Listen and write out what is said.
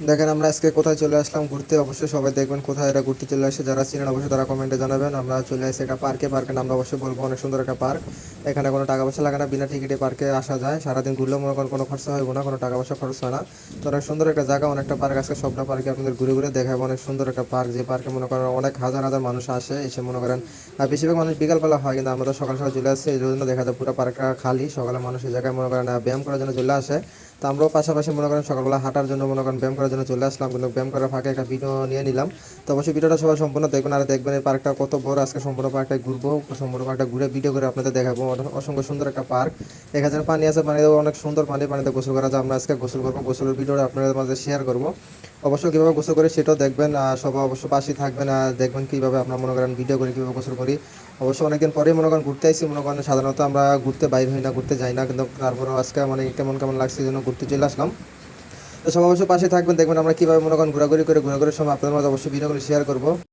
দেখেন, আমরা আজকে কোথায় চলে আসলাম ঘুরতে? অবশ্যই সবাই দেখবেন কোথায় এটা ঘুরতে চলে আসে। যারা চিনেন, অবশ্যই তারা কমেন্টে জানাবেন। আমরা চলে আসি একটা পার্কে। পার্কের নাম অবশ্যই বলব, অনেক সুন্দর একটা পার্ক। এখানে কোনো টাকা পয়সা লাগে না, বিনা টিকিটে পার্কে আসা যায়। সারাদিন ঘুরলেও মনে করেন কোনো খরচা হইব না, কোনো টাকা পয়সা খরচ হয় না। তো অনেক সুন্দর একটা জায়গা, অনেকটা পার্ক আজকে সবটা পার্কে আপনাদের ঘুরে ঘুরে দেখাবো। অনেক সুন্দর একটা পার্ক, যে পার্কে মনে করেন অনেক হাজার হাজার মানুষ আসে, এসে মনে করেন আর বেশিরভাগ মানুষ বিকালবেলা হয়, কিন্তু আমরা সকাল সকাল চলে আসছি এই জন্য দেখা যায় পুরো পার্কটা খালি। সকালে মানুষ এই জায়গায় মনে করেন ব্যায়াম করার জন্য চলে আসে। তো আমরাও পাশাপাশি মনে করেন সকালবেলা হাঁটার জন্য মনে করেন ব্যায়াম করার জন্য চলে আসলাম, কিন্তু ব্যায়াম করার ফাঁকে একটা ভিডিও নিয়ে নিলাম। তো অবশ্যই ভিডিওটা সবাই সম্পূর্ণ দেখবেন, আর দেখবেন এই পার্কটা কত বড়, আজকে সম্পূর্ণ পার্কটা ঘুরবো, সম্পূর্ণ পার্কটা ঘুরে ভিডিও করে আপনাদের দেখাবো। অসংখ্য সুন্দর একটা পার্ক এখানে পানি আছে পানিতে অনেক সুন্দর পানি, পানিতে গোসল করা যায়। আমরা আজকে গোসল করব, গোসলের ভিডিওটা আপনাদের মাঝে শেয়ার করব। অবশ্যই কীভাবে গোসল করি সেটাও দেখবেন সবাই অবশ্যই পাশে থাকবেন, আর দেখবেন কীভাবে আপনার মনে করেন ভিডিও করে কীভাবে গোসল করি। অবশ্য অনেকদিন পরেই মনে করেন ঘুরতে আসি মনে করেন সাধারণত আমরা ঘুরতে বাইর হই না, ঘুরতে যাই না, কিন্তু তারপরেও আজকে মানে কেমন কেমন লাগছে জন্য ঘুরতে চলে আসলাম। তো অবশ্যই পাশে থাকবেন, দেখবেন আমরা কীভাবে মনে করেন ঘোরাঘুরি করে ঘোরাঘুরির সময় আপনাদের মাঝে অবশ্যই ভিডিওগুলো শেয়ার করব।